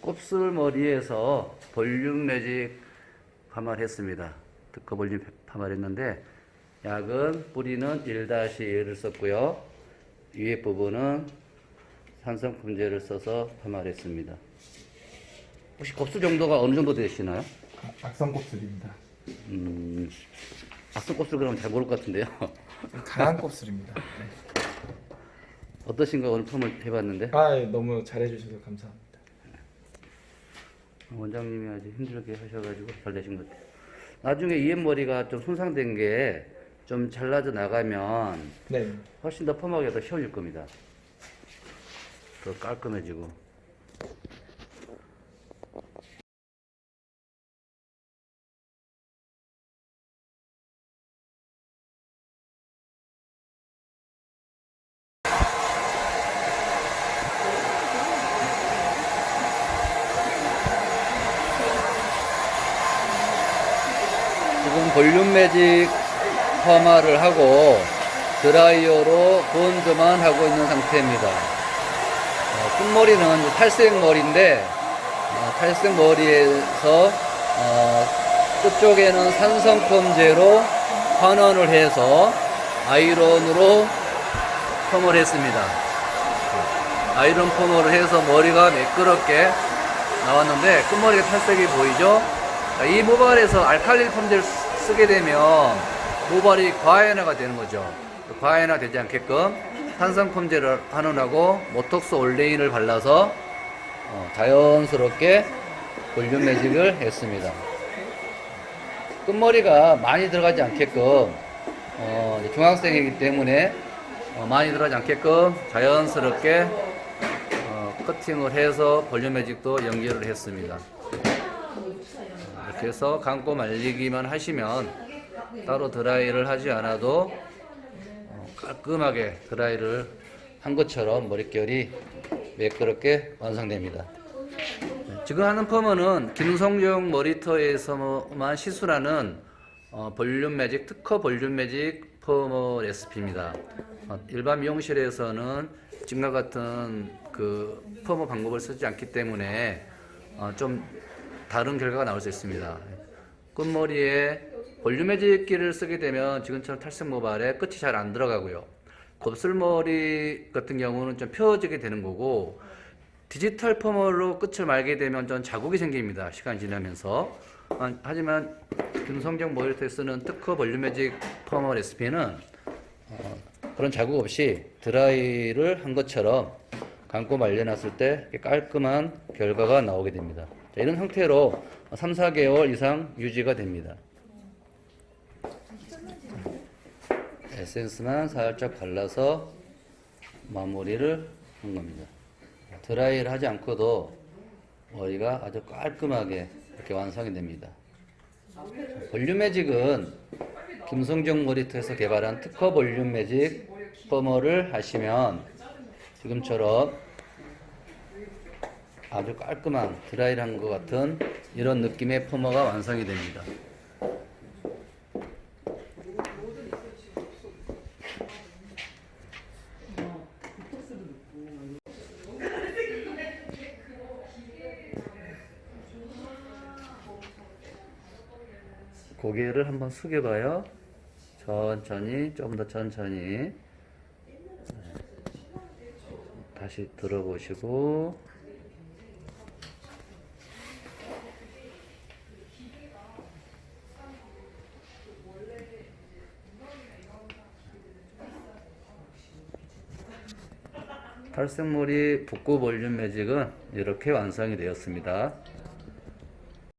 곱슬머리에서 볼륨 매직 파마했습니다. 특허 볼륨 파마했는데 약은 뿌리는 1-1을 썼고요. 위에 부분은 산성품제를 써서 파마했습니다. 혹시 곱슬 정도가 어느 정도 되시나요? 악성 곱슬입니다. 음, 악성 곱슬 그러면 잘 모를 것 같은데요. 강한 곱슬입니다. 네. 어떠신가 오늘 펌을 해봤는데 아, 예, 너무 잘해주셔서 감사합니다. 원장님이 아주 힘들게 하셔가지고 잘 되신 것 같아요. 나중에 이엔 머리가 좀 손상된 게 좀 잘라져 나가면 네, 훨씬 더 펌하기가 더 쉬워질 겁니다. 더 깔끔해지고. 지금 볼륨 매직 파마를 하고 드라이어로 본드만 하고 있는 상태입니다. 어, 끝머리는 탈색 머리인데 어, 탈색 머리에서 어, 끝쪽에는 산성펌제로 환원을 해서 아이론으로 펌을 했습니다. 아이론 펌을 해서 머리가 매끄럽게 나왔는데 끝머리가 탈색이 보이죠? 자, 이 모발에서 알칼리 펌제를 쓰- 쓰게 되면 모발이 과해화가 되는 거죠. 과해화 되지 않게끔 산성 펌제를 환원하고 모톡스 올레인을 발라서 어, 자연스럽게 볼륨 매직을 했습니다. 끝머리가 많이 들어가지 않게끔 어, 중학생이기 때문에 어, 많이 들어가지 않게끔 자연스럽게 어, 커팅을 해서 볼륨 매직도 연결을 했습니다. 해서 감고 말리기만 하시면 따로 드라이를 하지 않아도 어, 깔끔하게 드라이를 한 것처럼 머릿결이 매끄럽게 완성됩니다. 네, 지금 하는 펌은 김성종 머리터에서만 시술하는 어, 볼륨 매직 특허 볼륨 매직 펌어 레시피입니다. 어, 일반 미용실에서는 지금과 같은 그 펌어 방법을 쓰지 않기 때문에 어, 좀 다른 결과가 나올 수 있습니다. 끝머리에 볼륨 매직기를 쓰게 되면 지금처럼 탈색 모발에 끝이 잘 안 들어가고요. 곱슬머리 같은 경우는 좀 펴지게 되는 거고 디지털 펌으로 끝을 말게 되면 좀 자국이 생깁니다. 시간이 지나면서. 아, 하지만 김성정 머리털에 쓰는 특허 볼륨 매직 펌어 레시피는 어, 그런 자국 없이 드라이를 한 것처럼 감고 말려놨을 때 깔끔한 결과가 나오게 됩니다. 자, 이런 형태로 3, 4개월 이상 유지가 됩니다. 에센스만 살짝 발라서 마무리를 한 겁니다. 드라이를 하지 않고도 머리가 아주 깔끔하게 이렇게 완성이 됩니다. 볼륨 매직은 김성정 머리터에서 개발한 특허 볼륨 매직 펌어를 하시면 지금처럼 아주 깔끔한 드라이를 한것 같은 이런 느낌의 펌어가 완성이 됩니다. 고개를 한번 숙여봐요. 천천히, 좀 더 천천히. 네. 다시 들어보시고. 탈색머리 복구 볼륨 매직은 이렇게 완성이 되었습니다.